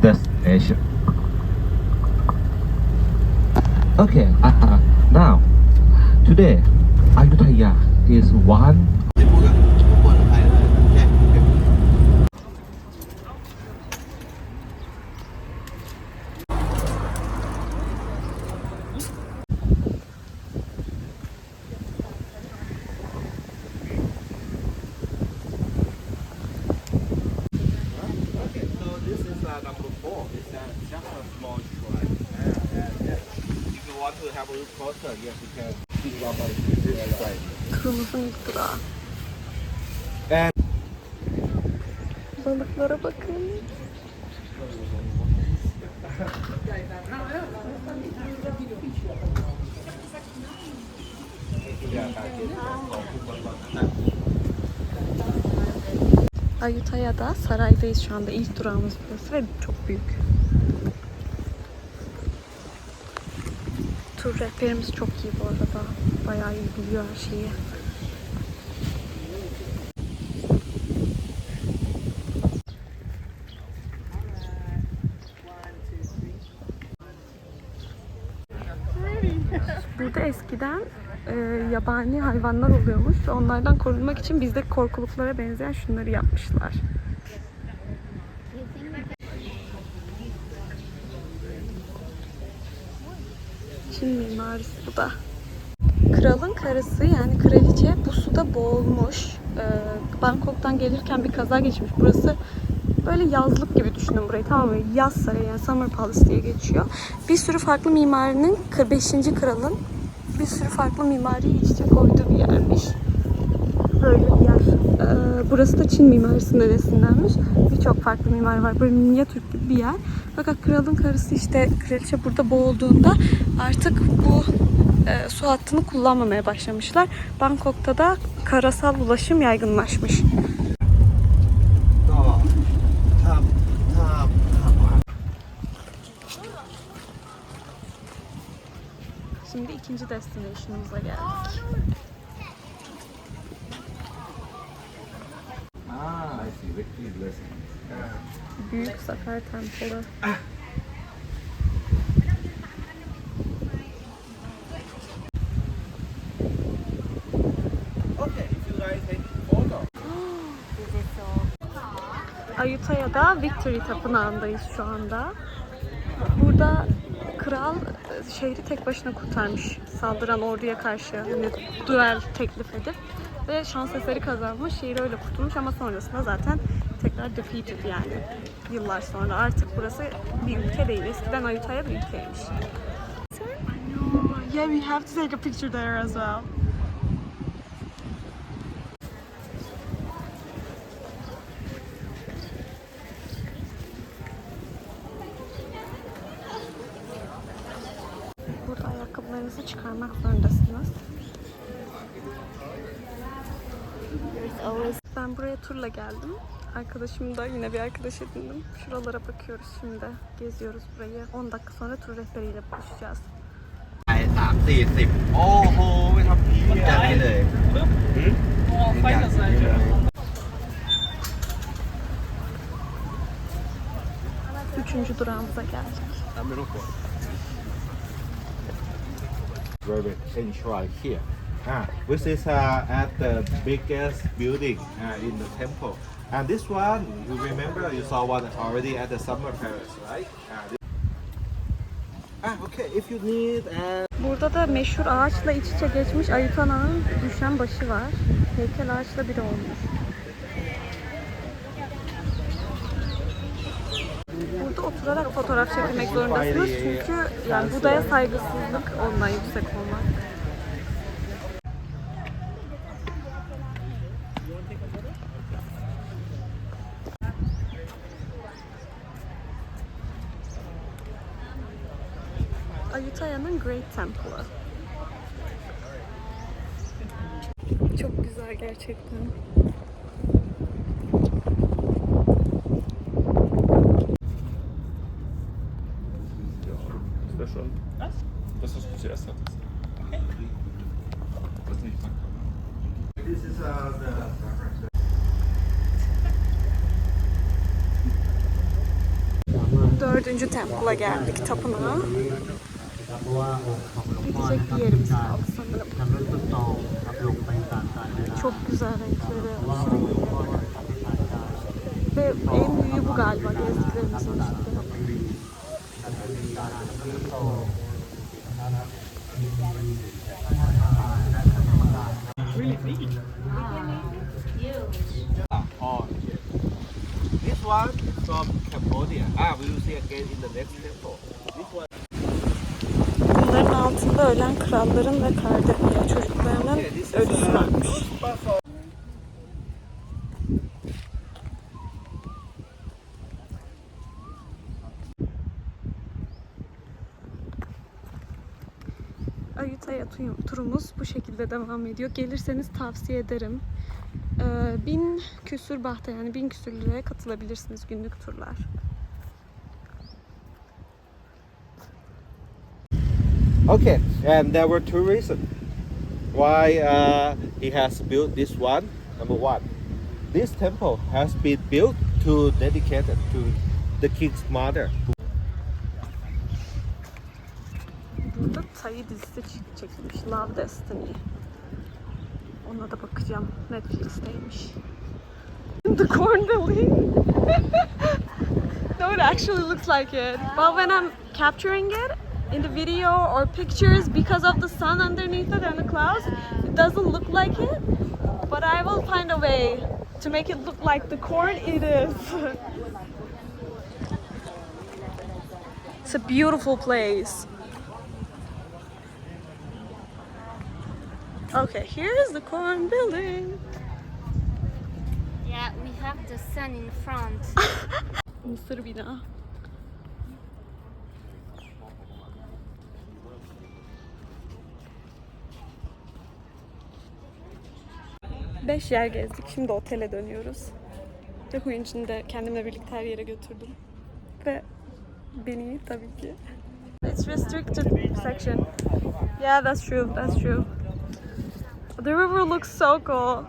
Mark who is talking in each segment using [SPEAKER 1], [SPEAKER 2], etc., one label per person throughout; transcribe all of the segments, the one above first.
[SPEAKER 1] destination. Okay, uh, now today Ayutthaya is one
[SPEAKER 2] Kırmızı durağı.
[SPEAKER 1] And
[SPEAKER 2] Balıklara bakın. Ayutthaya'da saraydayız şu anda. İlk durağımız burası ve çok büyük. Tur rehberimiz çok iyi bu arada. Bayağı iyi biliyor her şeyi. Burada eskiden e, yabani hayvanlar oluyormuş. Onlardan korunmak için bizde korkuluklara benzeyen şunları yapmışlar. Çin mimarisi bu da. Kralın karısı yani kraliçe bu suda boğulmuş. Ee, Bangkok'tan gelirken bir kaza geçmiş. Burası böyle yazlık gibi düşünün burayı tamam mı? Yaz sarayı yani Summer Palace diye geçiyor. Bir sürü farklı mimarinin 5. kralın bir sürü farklı mimariyi iç içe koyduğu bir yermiş. Böyle bir yer. Ee, burası da Çin mimarisinin esinlenmiş. Birçok farklı mimar var. Böyle minyatürk gibi bir yer. Fakat kralın karısı işte kraliçe burada boğulduğunda artık bu e, su hattını kullanmamaya başlamışlar. Bangkok'ta da karasal ulaşım yaygınlaşmış. Şimdi ikinci destination'ımıza geldik. Büyük Zafer Temple'ı.
[SPEAKER 1] Photo.
[SPEAKER 2] Ayutthaya'da Victory Tapınağı'ndayız şu anda. Burada kral e, şehri tek başına kurtarmış saldıran orduya karşı hani duel teklif edip ve şans eseri kazanmış. Şehri öyle kurtulmuş ama sonrasında zaten tekrar defeated yani yıllar sonra. Artık burası bir ülke değil. Eskiden Ayutthaya bir ülkeymiş. Yeah, we have to take a picture there as well. Burada ayakkabılarınızı çıkarmak zorundasınız. Ben buraya turla geldim. Arkadaşım da yine bir arkadaş edindim. Şuralara bakıyoruz şimdi. Geziyoruz burayı. 10 dakika sonra tur rehberiyle buluşacağız.
[SPEAKER 3] ไอ้สามสี่สิบโอ้โหไม่ทำพีจัดให้เลยอยากซื้อเลย
[SPEAKER 2] Üçüncü durağımıza geldik.
[SPEAKER 1] Very enshrine here. Ah, which is uh, at the biggest building uh, in the temple. And this one, you remember you saw one already at the summer palace, right? Ah okay. If you need uh,
[SPEAKER 2] Burada da meşhur ağaçla iç içe geçmiş Ayutthaya'nın düşen başı var. Heykel ağaçla biri olmuş. Burada oturarak fotoğraf çekilmek zorundasınız çünkü yani Buda'ya saygısızlık ondan yüksek olmak. Temple'ı. Çok güzel gerçekten.
[SPEAKER 4] Das schon. Was? Das, was du zuerst hattest. Das nicht
[SPEAKER 3] This is uh, the
[SPEAKER 2] Dördüncü temple'a geldik tapınağa. It is
[SPEAKER 1] really big. This one from Cambodia. Ah, we will see again in the next temple. This one.
[SPEAKER 2] Bunların altında ölen kralların ve kardeş ya çocuklarının ölüsü varmış. Ayutthaya tu- turumuz bu şekilde devam ediyor. Gelirseniz tavsiye ederim. Ee, bin küsür bahta yani bin küsür liraya katılabilirsiniz günlük turlar.
[SPEAKER 1] Okay, and there were two reasons why uh, he has built this one. Number one, this temple has been built to dedicate it to the king's mother.
[SPEAKER 2] Burada Tayı dizisi çek- çekilmiş. Love Destiny. Ona da bakacağım. Netflix'teymiş. The corn building. no, it actually looks like it. But when I'm capturing it in the video or pictures, because of the sun underneath it and the clouds, it doesn't look like it. But I will find a way to make it look like the corn it is. it's a beautiful place. Okay, here's the corn building.
[SPEAKER 5] Yeah, we have the sun in front.
[SPEAKER 2] Mısır bina. Beş yer gezdik. Şimdi otele dönüyoruz. Ve Huyunç'unu da kendimle birlikte her yere götürdüm. Ve beni tabii ki. It's restricted section. Yeah, that's true. That's true. The river looks so cool.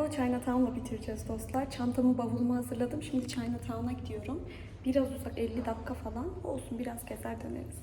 [SPEAKER 2] Bangkok'u Chinatown'la bitireceğiz dostlar. Çantamı, bavulumu hazırladım. Şimdi Chinatown'a gidiyorum. Biraz uzak, 50 dakika falan. Olsun biraz gezer döneriz.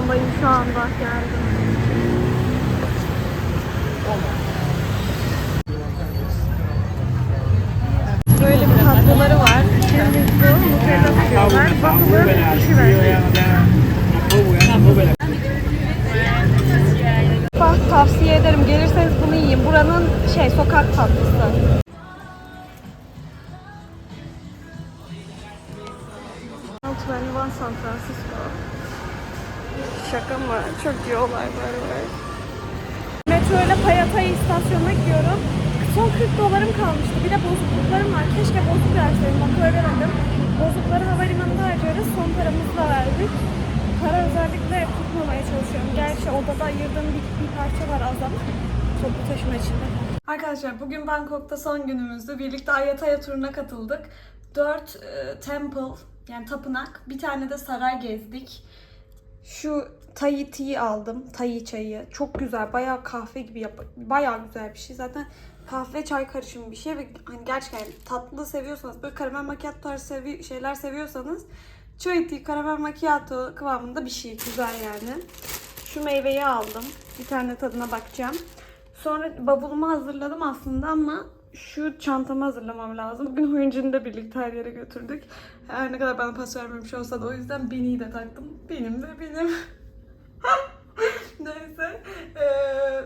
[SPEAKER 2] Town'dayım şu anda geldim. Böyle bir tatlıları var. Bu, Nutella sürüyorlar. Waffle'ı kişi verdi. Bak tavsiye ederim. Gelirseniz bunu yiyin. Buranın şey sokak tatlısı. San Francisco. Şaka mı? Çok iyi olay by the way. Metro ile Payatay istasyonuna gidiyorum. Son 40 dolarım kalmıştı. Bir de bozukluklarım var. Keşke bozuk verseydim. Akıl edemedim. Bozukları havalimanında harcıyoruz. Son paramızı da verdik. Para özellikle tutmamaya çalışıyorum. Gerçi odada ayırdığım bir, bir parça var az ama toplu taşıma içinde. Arkadaşlar bugün Bangkok'ta son günümüzdü. Birlikte Ayataya turuna katıldık. 4 temple yani tapınak, bir tane de saray gezdik. Şu Thai tea aldım. Thai çayı. Çok güzel. Bayağı kahve gibi yap. Bayağı güzel bir şey. Zaten kahve çay karışımı bir şey ve hani gerçekten tatlı seviyorsanız böyle karamel macchiato tarzı sevi- şeyler seviyorsanız chai tea karamel macchiato kıvamında bir şey. Güzel yani. Şu meyveyi aldım. Bir tane tadına bakacağım. Sonra bavulumu hazırladım aslında ama şu çantamı hazırlamam lazım. Bugün Huyuncun'u da birlikte her yere götürdük. Her ne kadar bana pas vermemiş olsa da o yüzden Bini'yi de taktım. Benim ve benim. Neyse. Ee,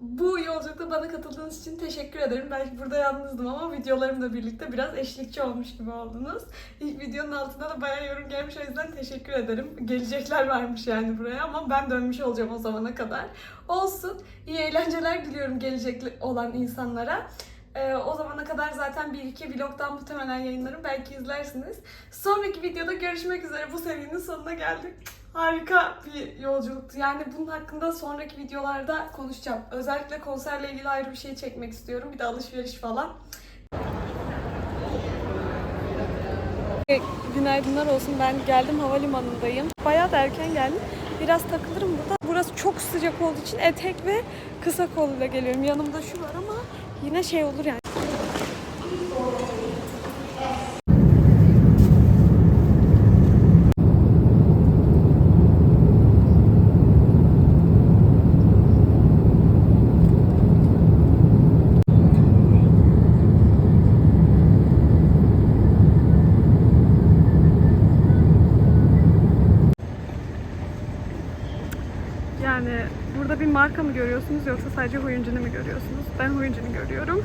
[SPEAKER 2] bu yolculukta bana katıldığınız için teşekkür ederim. Belki burada yalnızdım ama videolarımla birlikte biraz eşlikçi olmuş gibi oldunuz. İlk videonun altında da bayağı yorum gelmiş o yüzden teşekkür ederim. Gelecekler varmış yani buraya ama ben dönmüş olacağım o zamana kadar. Olsun. İyi eğlenceler diliyorum gelecek olan insanlara. Ee, o zamana kadar zaten bir iki vlogdan muhtemelen yayınlarım. Belki izlersiniz. Sonraki videoda görüşmek üzere. Bu serinin sonuna geldik. Harika bir yolculuktu. Yani bunun hakkında sonraki videolarda konuşacağım. Özellikle konserle ilgili ayrı bir şey çekmek istiyorum. Bir de alışveriş falan. Günaydınlar olsun. Ben geldim havalimanındayım. Bayağı da erken geldim. Biraz takılırım burada. Burası çok sıcak olduğu için etek ve kısa kolluyla geliyorum. Yanımda şu var ama yine şey olur yani. Yani burada bir marka mı görüyorsunuz yoksa sadece huyuncunu mu görüyorsunuz? Ben huyuncunu görüyorum.